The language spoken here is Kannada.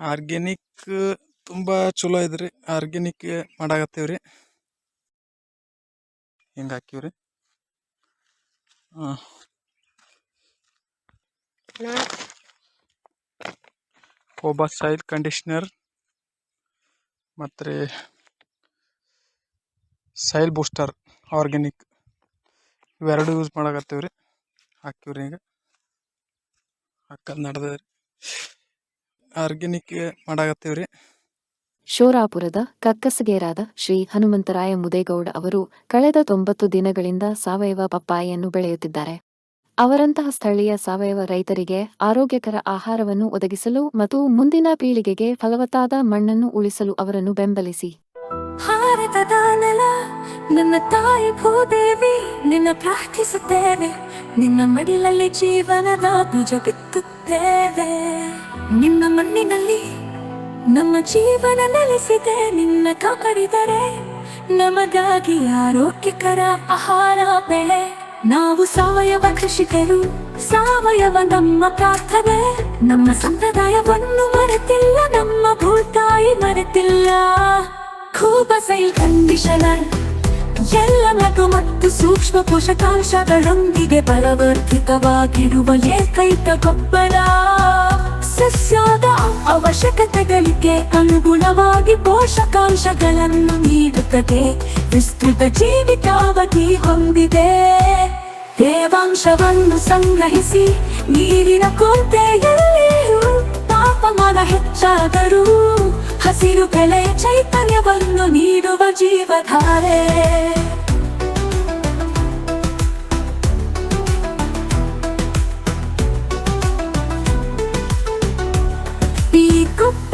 ಆರ್ಗ್ಯಾನಿಕ್ ತುಂಬಾ ಚಲೋ ಇದ್ರಿ ಆರ್ಗ್ಯಾನಿಕ್ ಮಾಡಾಕತ್ತೇವ್ರಿ. ಹಿಂಗೆ ಹಾಕಿವ್ರಿ ಕೋಬಾ ಸಾಯಿಲ್ ಕಂಡೀಷ್ನರ್ ಮತ್ತು ರೀ ಸಾಯಿಲ್ ಬೂಸ್ಟರ್ ಆರ್ಗ್ಯಾನಿಕ್ ಇವೆರಡು ಯೂಸ್ ಮಾಡಾಕತ್ತೇವ್ರಿ. ಹಾಕಿವ್ರಿ ಈಗ ಹಾಕದ್ ನಡ್ದದ್ರಿ. ಆರ್ಗ್ಯಾನಿಕ್ ಮಾಡಾಕತ್ತೇವ್ರಿ. ಶೋರಾಪುರದ ಕಕ್ಕಸಗೇರಾದ ಶ್ರೀ ಹನುಮಂತರಾಯ ಮುದೇಗೌಡ ಅವರು ಕಳೆದ ತೊಂಬತ್ತು ದಿನಗಳಿಂದ ಸಾವಯವ ಪಪ್ಪಾಯಿಯನ್ನು ಬೆಳೆಯುತ್ತಿದ್ದಾರೆ. ಅವರಂತಹ ಸ್ಥಳೀಯ ಸಾವಯವ ರೈತರಿಗೆ ಆರೋಗ್ಯಕರ ಆಹಾರವನ್ನು ಒದಗಿಸಲು ಮತ್ತು ಮುಂದಿನ ಪೀಳಿಗೆಗೆ ಫಲವತ್ತಾದ ಮಣ್ಣನ್ನು ಉಳಿಸಲು ಅವರನ್ನು ಬೆಂಬಲಿಸಿ. ಭಾರತದ ನೆಲ ನನ್ನ ತಾಯಿ ಭೂದೇವಿ ನಿನ್ನ ಪ್ರಾರ್ಥಿಸುತ್ತೇವೆ ನಿನ್ನ ಮಡಿಲಲ್ಲಿ ಜೀವನದ ಬೀಜ ಬಿತ್ತುತ್ತೇವೆ ನಿನ್ನ ಮಣ್ಣಿನಲ್ಲಿ ನಮ್ಮ ಜೀವನ ನೆಲೆಸಿದೆ. ನಿನ್ನ ಕಾಪಾಡಿದರೆ ನಮಗಾಗಿ ಆರೋಗ್ಯಕರ ಆಹಾರ ಬೆಳೆ. ನಾವು ಸಾವಯವ ಕೃಷಿಕರು, ಸಾವಯವ ನಮ್ಮ ಪ್ರಾರ್ಥನೆ. ನಮ್ಮ ಸಂಪ್ರದಾಯವನ್ನು ಮರೆತಿಲ್ಲ, ನಮ್ಮ ಭೂತಾಯಿ ಮರೆತಿಲ್ಲ. ಕೂಬಸೈಲ್ ಕಂಡೀಷನರ್. ಲಘು ಮತ್ತು ಸೂಕ್ಷ್ಮ ಪೋಷಕಾಂಶಗಳೊಂದಿಗೆ ಬಲವರ್ಧಿತವಾಗಿರುವ ಏಕೈಕ ಗೊಬ್ಬರ ಸಸ್ಯದ ಅವಶ್ಯಕತೆಗಳಿಗೆ ಅನುಗುಣವಾಗಿ ಪೋಷಕಾಂಶಗಳನ್ನು ನೀಡುತ್ತದೆ. ವಿಸ್ತೃತ ಜೀವಿತಾವಧಿ ಹೊಂದಿದೆ. ತೇವಾಂಶವನ್ನು ಸಂಗ್ರಹಿಸಿ ನೀರಿನ ಕೋಟೆಯಲ್ಲಿ ತಾಪಮಾನ ಹೆಚ್ಚಾದರೂ ಹಸಿರು ಬೆಳೆ ಚೈತನ್ಯವನ್ನು ನೀಡುವ ಜೀವಧಾರೆ.